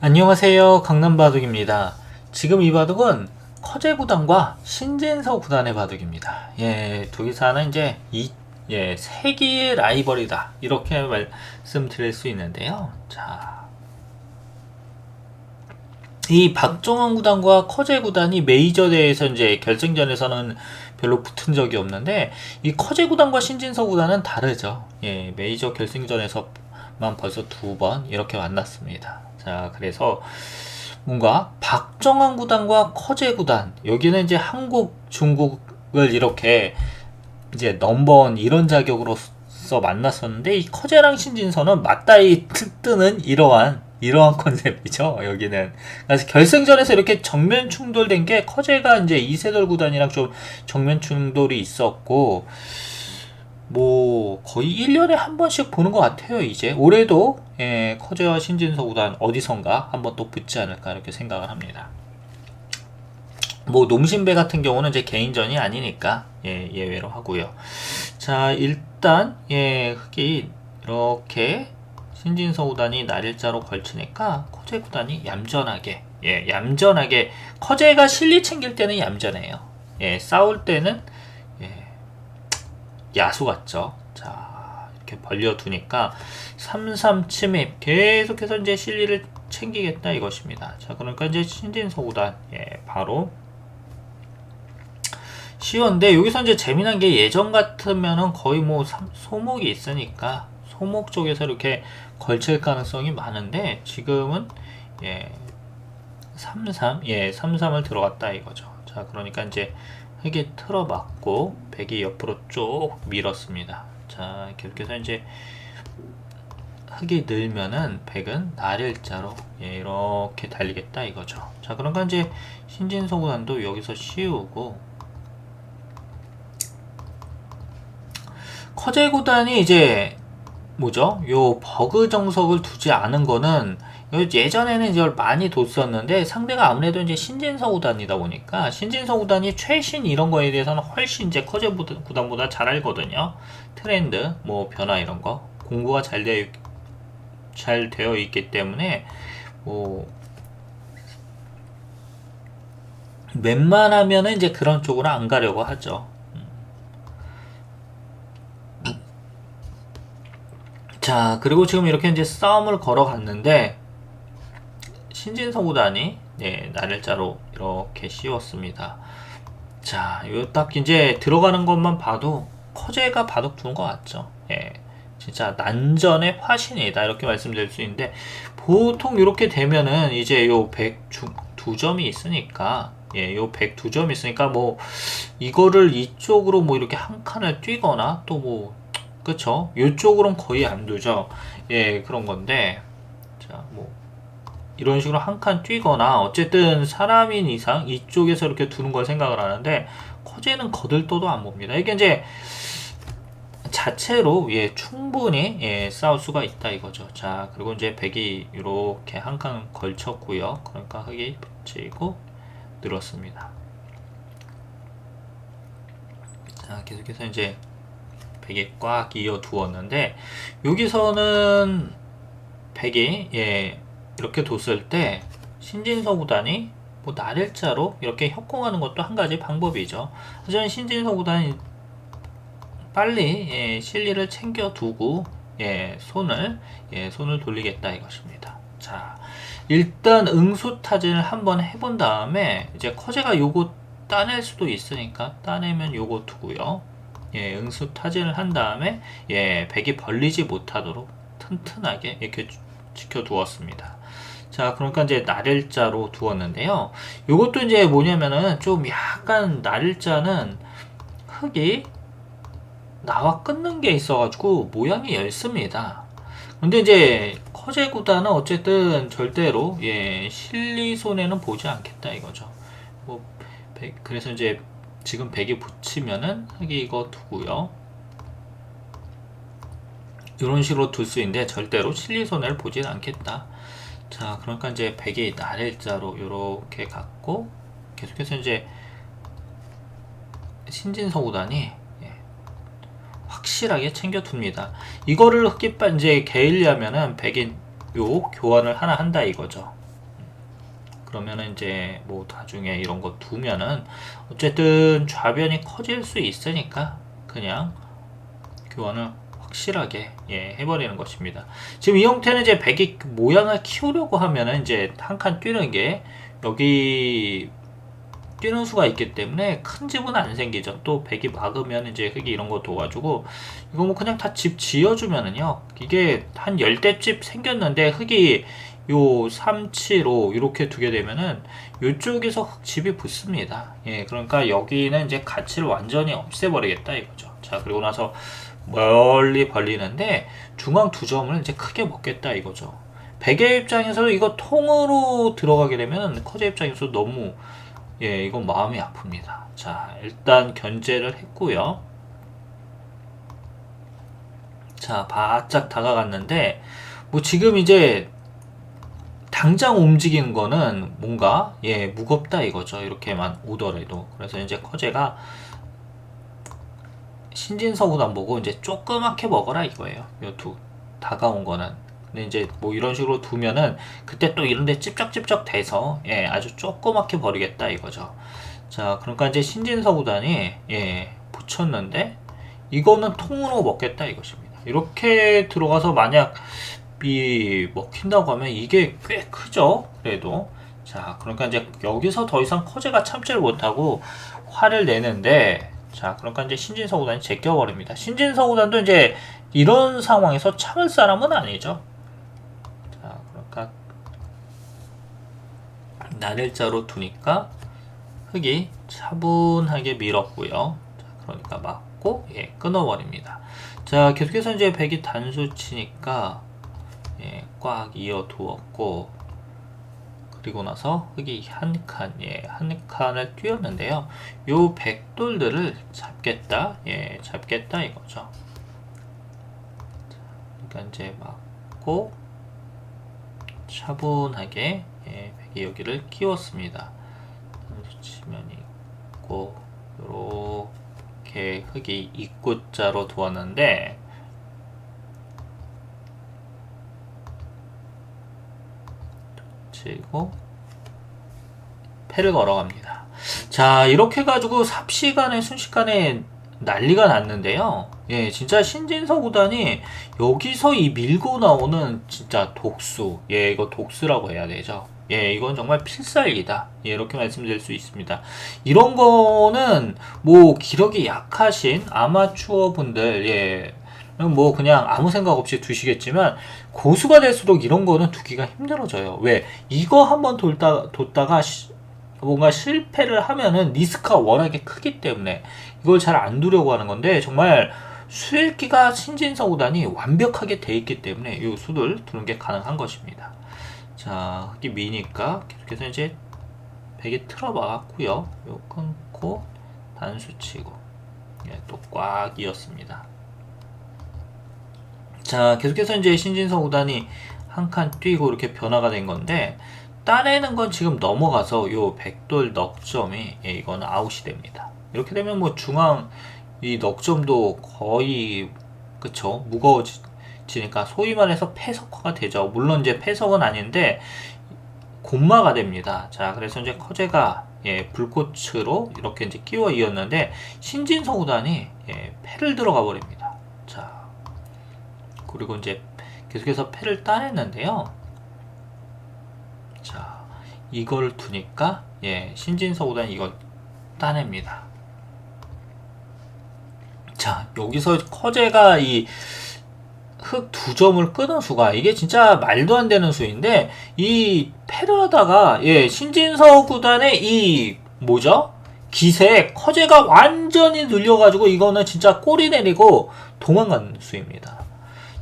안녕하세요. 강남바둑입니다. 지금 이 바둑은 커제 구단과 신진서 구단의 바둑입니다. 예, 두 기사는 이제 이, 예, 세기의 라이벌이다. 이렇게 말씀드릴 수 있는데요. 자. 이 박종원 구단과 커제 구단이 메이저 대회에서 이제 결승전에서는 별로 붙은 적이 없는데 이 커제 구단과 신진서 구단은 다르죠. 예, 메이저 결승전에서 만 벌써 두 번 이렇게 만났습니다. 자, 그래서 뭔가 박정환 구단과 커제 구단 여기는 이제 한국, 중국을 이렇게 이제 넘버원 이런 자격으로서 만났었는데 이 커제랑 신진서는 맞다이 뜨는 이러한 이러한 컨셉이죠. 여기는 그래서 결승전에서 이렇게 정면 충돌된 게 커제가 이제 이세돌 구단이랑 좀 정면 충돌이 있었고 뭐 거의 1년에 한 번씩 보는 것 같아요 이제. 올해도 예, 커제와 신진서 구단 어디선가 한번 또 붙지 않을까 이렇게 생각을 합니다. 뭐 농심배 같은 경우는 이제 개인전이 아니니까 예, 예외로 하고요. 자 일단 예 흑이 이렇게 신진서 구단이 날일자로 걸치니까 커제 구단이 얌전하게 예 얌전하게 커제가 실리 챙길 때는 얌전해요. 예 싸울 때는 야수 같죠. 자, 이렇게 벌려두니까 3-3 침입 계속해서 이제 실리를 챙기겠다 이것입니다. 자, 그러니까 이제 신진서구단 예, 바로 쉬웠는데 여기서 이제 재미난 게 예전 같으면은 거의 뭐 소목이 있으니까 소목 쪽에서 이렇게 걸칠 가능성이 많은데 지금은 예, 3-3, 예, 3-3을 들어갔다 이거죠. 자, 그러니까 이제 흙이 틀어맞고 백이 옆으로 쭉 밀었습니다. 자 계속해서 이제 흙이 늘면은 백은 날일자로 예, 이렇게 달리겠다 이거죠. 자 그러니까 이제 신진소구단도 여기서 씌우고 커제구단이 이제 뭐죠? 요 버그 정석을 두지 않은 거는 예전에는 이걸 많이 뒀었는데 상대가 아무래도 이제 신진서 구단이다 보니까 신진서 구단이 최신 이런 거에 대해서는 훨씬 이제 커제 구단보다 잘 알거든요. 트렌드, 뭐 변화 이런 거 공부가 잘 되어 잘 되어 있기 때문에 뭐 웬만하면은 이제 그런 쪽으로 안 가려고 하죠. 자, 그리고 지금 이렇게 이제 싸움을 걸어갔는데, 신진성 구단이, 예, 날일자로 이렇게 씌웠습니다. 자, 요 딱 이제 들어가는 것만 봐도, 커제가 바둑 두는 것 같죠. 예. 진짜 난전의 화신이다. 이렇게 말씀드릴 수 있는데, 보통 이렇게 되면은 이제 요 102점이 있으니까, 예, 요 102점이 있으니까 뭐, 이거를 이쪽으로 뭐 이렇게 한 칸을 뛰거나, 또 뭐, 그쵸? 이쪽으로는 거의 안 두죠. 예, 그런 건데, 자, 뭐, 이런 식으로 한 칸 뛰거나, 어쨌든 사람인 이상 이쪽에서 이렇게 두는 걸 생각을 하는데, 커제는 거들떠도 안 봅니다. 이게 이제, 자체로, 예, 충분히, 예, 싸울 수가 있다 이거죠. 자, 그리고 이제 백이 이렇게 한 칸 걸쳤고요. 그러니까 흙이 붙이고, 늘었습니다. 자, 계속해서 이제, 백이 꽉 이어 두었는데 여기서는 백이 예 이렇게 뒀을 때 신진서 구단이 뭐 날일자로 이렇게 협공하는 것도 한 가지 방법이죠. 하지만 신진서 구단이 빨리 예, 실리를 챙겨 두고 예, 손을 예, 손을 돌리겠다 이것입니다. 자, 일단 응수 타진을 한번 해본 다음에 이제 커제가 요거 따낼 수도 있으니까 따내면 요거 두고요. 예, 응수 타진을 한 다음에 예, 백이 벌리지 못하도록 튼튼하게 이렇게 지켜두었습니다. 자, 그러니까 이제 날일자로 두었는데요. 이것도 이제 뭐냐면은 좀 약간 날일자는 흙이 나와 끊는 게 있어가지고 모양이 얇습니다. 근데 이제 커제 구단은 어쨌든 절대로 예 실리 손에는 보지 않겠다 이거죠. 뭐 그래서 이제 지금 100에 붙이면은 흙이 이거 두고요. 이런 식으로 둘 수 있는데 절대로 실리 손해를 보진 않겠다. 자, 그러니까 이제 100이 날일자로 이렇게 갖고 계속해서 이제 신진서구단이 예, 확실하게 챙겨둡니다. 이거를 흑기빠 이제 게일리하면은 100인 요 교환을 하나 한다 이거죠. 그러면은 이제 뭐 나중에 이런 거 두면은 어쨌든 좌변이 커질 수 있으니까 그냥 교환을 확실하게 예, 해버리는 것입니다. 지금 이 형태는 이제 백이 모양을 키우려고 하면은 이제 한 칸 뛰는 게 여기 뛰는 수가 있기 때문에 큰 집은 안 생기죠. 또 백이 막으면 이제 흙이 이런 거 도와주고 이거 뭐 그냥 다 집 지어주면은요 이게 한 열대 집 생겼는데 흙이 요 3, 7, 5 이렇게 두게 되면은 이쪽에서 흙 집이 붙습니다. 예, 그러니까 여기는 이제 가치를 완전히 없애버리겠다 이거죠. 자, 그리고 나서 멀리 벌리는데 중앙 두 점을 이제 크게 먹겠다 이거죠. 베개 입장에서 이거 통으로 들어가게 되면 커제 입장에서 너무 예, 이건 마음이 아픕니다. 자, 일단 견제를 했고요. 자, 바짝 다가갔는데 뭐 지금 이제 당장 움직이는 거는 뭔가 예 무겁다 이거죠 이렇게만 오더라도 그래서 이제 커제가 신진서구단 보고 이제 조그맣게 먹어라 이거예요. 요 두 다가온 거는. 근데 이제 뭐 이런 식으로 두면은 그때 또 이런데 찝쩍찝쩍 돼서 예 아주 조그맣게 버리겠다 이거죠. 자 그러니까 이제 신진서구단이 예 붙였는데 이거는 통으로 먹겠다 이것입니다. 이렇게 들어가서 만약 이 먹힌다고 하면 이게 꽤 크죠 그래도. 자 그러니까 이제 여기서 더 이상 커제가 참지를 못하고 화를 내는데 자 그러니까 이제 신진서 구단이 제껴버립니다. 신진서 구단도 이제 이런 상황에서 참을 사람은 아니죠. 자 그러니까 난일자로 두니까 흙이 차분하게 밀었고요. 자 그러니까 맞고 예 끊어버립니다. 자 계속해서 이제 백이 단수 치니까 예, 꽉 이어 두었고 그리고 나서 흙이 한 칸, 예, 한 칸을 띄웠는데요. 요 백돌들을 잡겠다, 예, 잡겠다 이거죠. 그러니까 이제 맞고 차분하게 예, 백이 여기를 끼웠습니다. 치면 있고 요렇게 흙이 입구자로 두었는데 치고 패를 걸어갑니다. 자 이렇게 가지고 삽시간에 순식간에 난리가 났는데요. 예, 진짜 신진서 구단이 여기서 이 밀고 나오는 진짜 독수, 예, 이거 독수라고 해야 되죠. 예, 이건 정말 필살기다. 예, 이렇게 말씀드릴 수 있습니다. 이런 거는 뭐 기력이 약하신 아마추어 분들, 예, 뭐 그냥 아무 생각 없이 두시겠지만 고수가 될수록 이런 거는 두기가 힘들어져요. 왜? 이거 한번 돌다 뒀다가 시, 뭔가 실패를 하면은 리스크가 워낙에 크기 때문에 이걸 잘 안 두려고 하는 건데 정말 수일기가 신진서구단이 완벽하게 돼 있기 때문에 이 수를 두는 게 가능한 것입니다. 자, 흙이 미니까 계속해서 이제 베개 틀어박았고요. 요 끊고 단수 치고 예, 또 꽉 이었습니다. 자, 계속해서 이제 신진서 구단이 한 칸 뛰고 이렇게 변화가 된 건데 따내는 건 지금 넘어가서 요 백돌 넉점이 예, 이거는 아웃이 됩니다. 이렇게 되면 뭐 중앙 이 넉점도 거의 그쵸 무거워지니까 소위 말해서 패석화가 되죠. 물론 이제 패석은 아닌데 곤마가 됩니다. 자, 그래서 이제 커제가 예, 불꽃으로 이렇게 이제 끼워 이었는데 신진서 구단이 예, 패를 들어가 버립니다. 자, 그리고 이제 계속해서 패를 따냈는데요. 자, 이걸 두니까 예, 신진서구단 이걸 따냅니다. 자, 여기서 커제가 이 흙 두 점을 끊은 수가 이게 진짜 말도 안 되는 수인데 이 패를 하다가 예, 신진서 구단의 이 뭐죠? 기세 커제가 완전히 늘려가지고 이거는 진짜 꼬리 내리고 도망간 수입니다.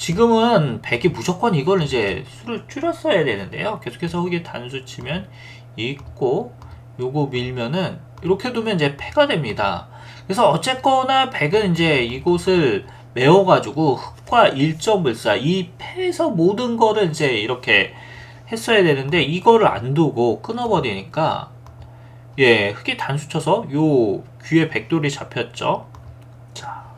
지금은 100이 무조건 이걸 이제 수를 줄였어야 되는데요. 계속해서 흙이 단수 치면 있고 요거 밀면은 이렇게 두면 이제 패가 됩니다. 그래서 어쨌거나 100은 이제 이곳을 메워가지고 흙과 일점을싸 이 패에서 모든 거를 이제 이렇게 했어야 되는데 이거를 안 두고 끊어버리니까 예 흙이 단수 쳐서 요 귀에 백돌이 잡혔죠. 자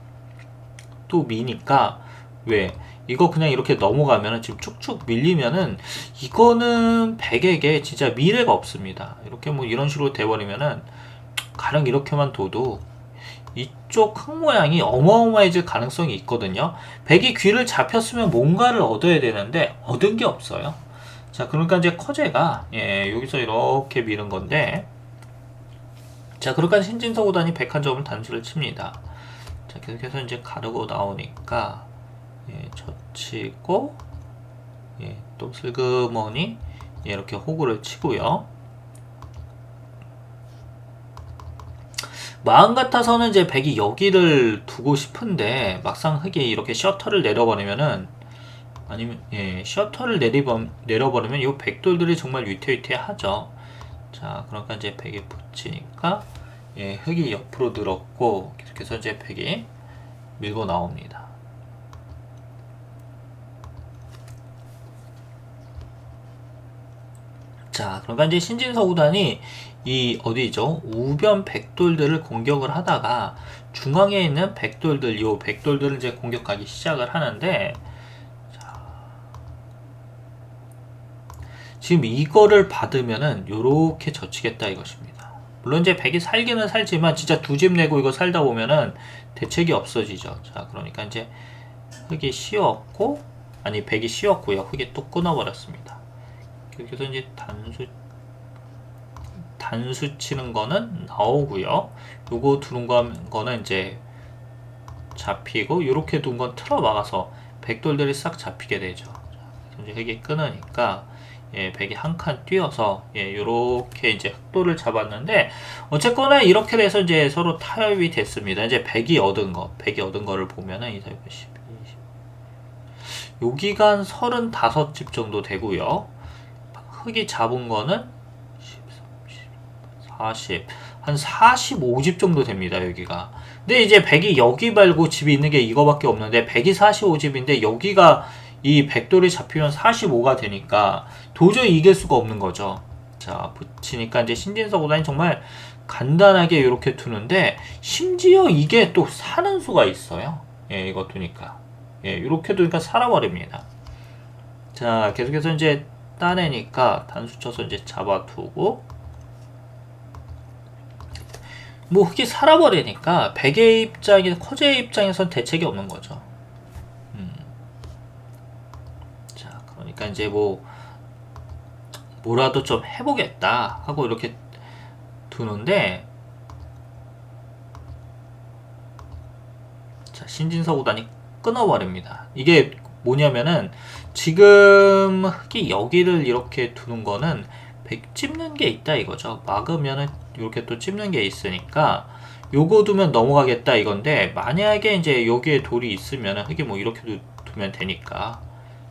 또 미니까 왜 이거 그냥 이렇게 넘어가면은 지금 쭉쭉 밀리면은 이거는 백에게 진짜 미래가 없습니다. 이렇게 뭐 이런 식으로 돼버리면은 가령 이렇게만 둬도 이쪽 흙 모양이 어마어마해질 가능성이 있거든요. 백이 귀를 잡혔으면 뭔가를 얻어야 되는데 얻은 게 없어요. 자, 그러니까 이제 커제가 예, 여기서 이렇게 미는 건데 자, 그러니까 신진서 구단이 101점을 단수를 칩니다. 자, 계속해서 이제 가르고 나오니까 예, 젖히고 예, 또 슬그머니 예, 이렇게 호구를 치고요. 마음 같아서는 이제 백이 여기를 두고 싶은데 막상 흙이 이렇게 셔터를 내려버리면은 아니면 예 셔터를 내리버, 내려버리면 이 백돌들이 정말 위태위태하죠. 자 그러니까 이제 백이 붙이니까 예 흙이 옆으로 늘었고 계속해서 이제 백이 밀고 나옵니다. 자, 그러니까 이제 신진서 구단이 이 어디죠? 우변 백돌들을 공격을 하다가 중앙에 있는 백돌들, 요 백돌들을 이제 공격하기 시작을 하는데 자, 지금 이거를 받으면은 요렇게 젖히겠다 이것입니다. 물론 이제 백이 살기는 살지만 진짜 두 집 내고 이거 살다 보면은 대책이 없어지죠. 자, 그러니까 이제 흙이 씌웠고 아니 백이 씌웠고요. 흙이 또 끊어버렸습니다. 그래서 이제 단수 단수 치는 거는 나오고요. 요거 두는 거는 이제 잡히고 요렇게 둔 건 틀어 막아서 백돌들이 싹 잡히게 되죠. 자, 이제 흙이 끊으니까 예, 백이 한 칸 뛰어서 예, 요렇게 이제 흑돌을 잡았는데 어쨌거나 이렇게 돼서 이제 서로 타협이 됐습니다. 이제 백이 얻은 거, 백이 얻은 거를 보면은 이 12, 20. 여기가 한 35집 정도 되고요. 흙이 잡은 거는 13, 40, 한 45집 정도 됩니다, 여기가. 근데 이제 100이 여기 말고 집이 있는 게 이거밖에 없는데 100이 45집인데 여기가 이 백돌이 잡히면 45가 되니까 도저히 이길 수가 없는 거죠. 자, 붙이니까 이제 신진서보다는 정말 간단하게 이렇게 두는데 심지어 이게 또 사는 수가 있어요. 예, 이거 두니까. 예, 이렇게 두니까 살아버립니다. 자, 계속해서 이제 따내니까 단수 쳐서 이제 잡아두고 뭐 흙이 살아버리니까 백의 입장이 커제의 입장에선 대책이 없는 거죠. 음. 자, 그러니까 이제 뭐 뭐라도 좀 해보겠다 하고 이렇게 두는데 자 신진서 구단이 끊어버립니다. 이게 뭐냐면은 지금 여기를 이렇게 두는 거는 백 찝는 게 있다 이거죠. 막으면은 이렇게 또 찝는 게 있으니까 요거 두면 넘어가겠다 이건데 만약에 이제 여기에 돌이 있으면은 흙이 뭐 이렇게 두, 두면 되니까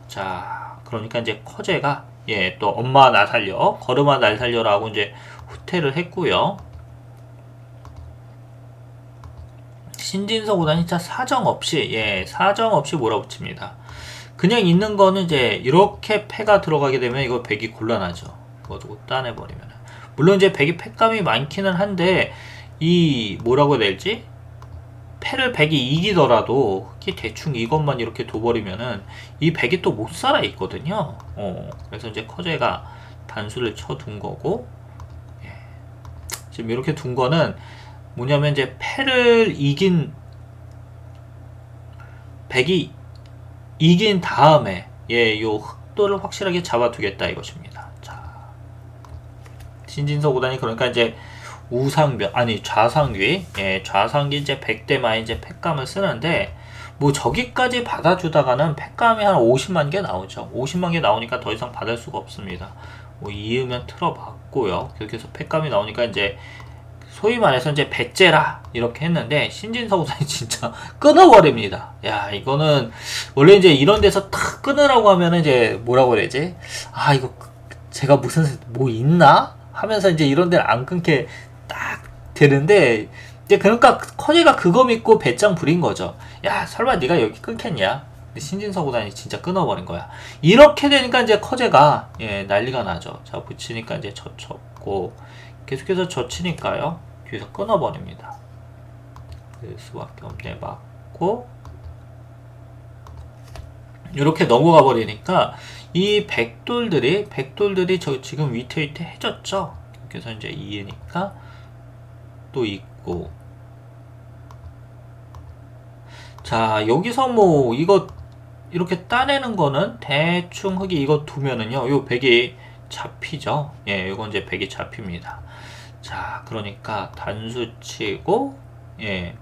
자 그러니까 이제 커제가 예 또 엄마 나 살려 걸음아 날 살려라고 이제 후퇴를 했고요. 신진서 구단이 진짜 사정 없이 예 사정 없이 몰아붙입니다. 그냥 있는 거는 이제 이렇게 패가 들어가게 되면 이거 백이 곤란하죠. 두고 따내버리면. 물론 이제 백이 패감이 많기는 한데 이 뭐라고 해야 될지 패를 백이 이기더라도 흑이 대충 이것만 이렇게 둬버리면은 이 백이 또 못 살아 있거든요. 어, 그래서 이제 커제가 단수를 쳐둔 거고 예. 지금 이렇게 둔 거는 뭐냐면 이제 패를 이긴 백이 이긴 다음에 예, 요 흑도를 확실하게 잡아두겠다 이것입니다. 자, 신진서 구단이 그러니까 이제 우상변 아니 좌상귀 예, 좌상귀 이제 100대만 이제 팩감을 쓰는데 뭐 저기까지 받아주다가는 팩감이 한 50만 개 나오죠. 50만 개 나오니까 더 이상 받을 수가 없습니다. 뭐 이으면 틀어봤고요. 그렇게 해서 팩감이 나오니까 이제 소위 말해서 이제 배째라 이렇게 했는데 신진서 구단이 진짜 끊어버립니다. 야 이거는 원래 이제 이런 데서 탁 끊으라고 하면은 이제 뭐라고 그래야지? 아 이거 제가 무슨 뭐 있나 하면서 이제 이런 데를 안 끊게 딱 되는데 이제 그러니까 커니가 그거 믿고 배짱 부린 거죠. 야 설마 네가 여기 끊겠냐? 신진서 구단이 진짜 끊어버린 거야. 이렇게 되니까 이제 커제가 예 난리가 나죠. 자 붙이니까 이제 젖혔고 계속해서 젖히니까요. 뒤에서 끊어버립니다. 그럴 수밖에 없네. 맞고 이렇게 넘어가 버리니까 이 백돌들이 백돌들이 저 지금 위태위태 해졌죠. 그래서 이제 2니까 또 있고 자 여기서 뭐 이거 이렇게 따내는 거는 대충 흙이 이거 두면은요 요 백이 잡히죠 예 이건 이제 백이 잡힙니다 자 그러니까 단수 치고 예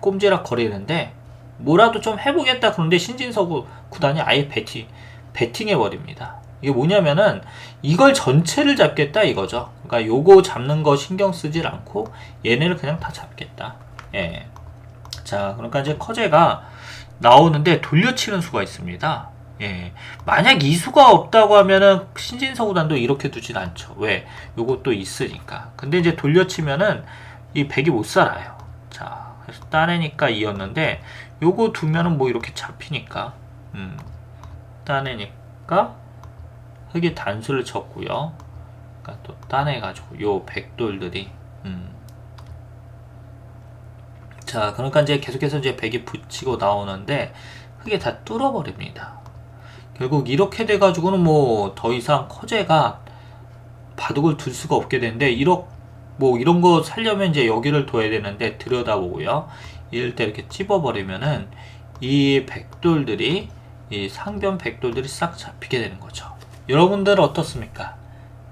꼼지락 거리는데 뭐라도 좀 해보겠다 그런데 신진서구 구단이 아예 배팅 배팅해 버립니다 이게 뭐냐면은 이걸 전체를 잡겠다 이거죠 그러니까 요거 잡는 거 신경 쓰질 않고 얘네를 그냥 다 잡겠다 예. 자, 그러니까 이제 커제가 나오는데 돌려치는 수가 있습니다. 예. 만약 이 수가 없다고 하면은 신진서 구단도 이렇게 두진 않죠. 왜? 요것도 있으니까. 근데 이제 돌려치면은 이 백이 못 살아요. 자, 그래서 따내니까 이었는데 요거 두면은 뭐 이렇게 잡히니까. 음. 따내니까 흙이 단수를 쳤고요. 그러니까 또 따내가지고 요 백돌들이 음. 자, 그러니까 이제 계속해서 이제 백이 붙이고 나오는데 흙이 다 뚫어버립니다. 결국 이렇게 돼가지고는 뭐 더 이상 커제가 바둑을 둘 수가 없게 되는데 이렇 뭐 이런 거 살려면 이제 여기를 둬야 되는데 들여다보고요. 이럴 때 이렇게 찝어버리면은 이 백돌들이 이 상변 백돌들이 싹 잡히게 되는 거죠. 여러분들 어떻습니까?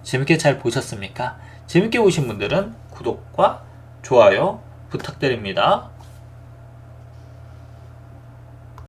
재밌게 잘 보셨습니까? 재밌게 보신 분들은 구독과 좋아요 부탁드립니다.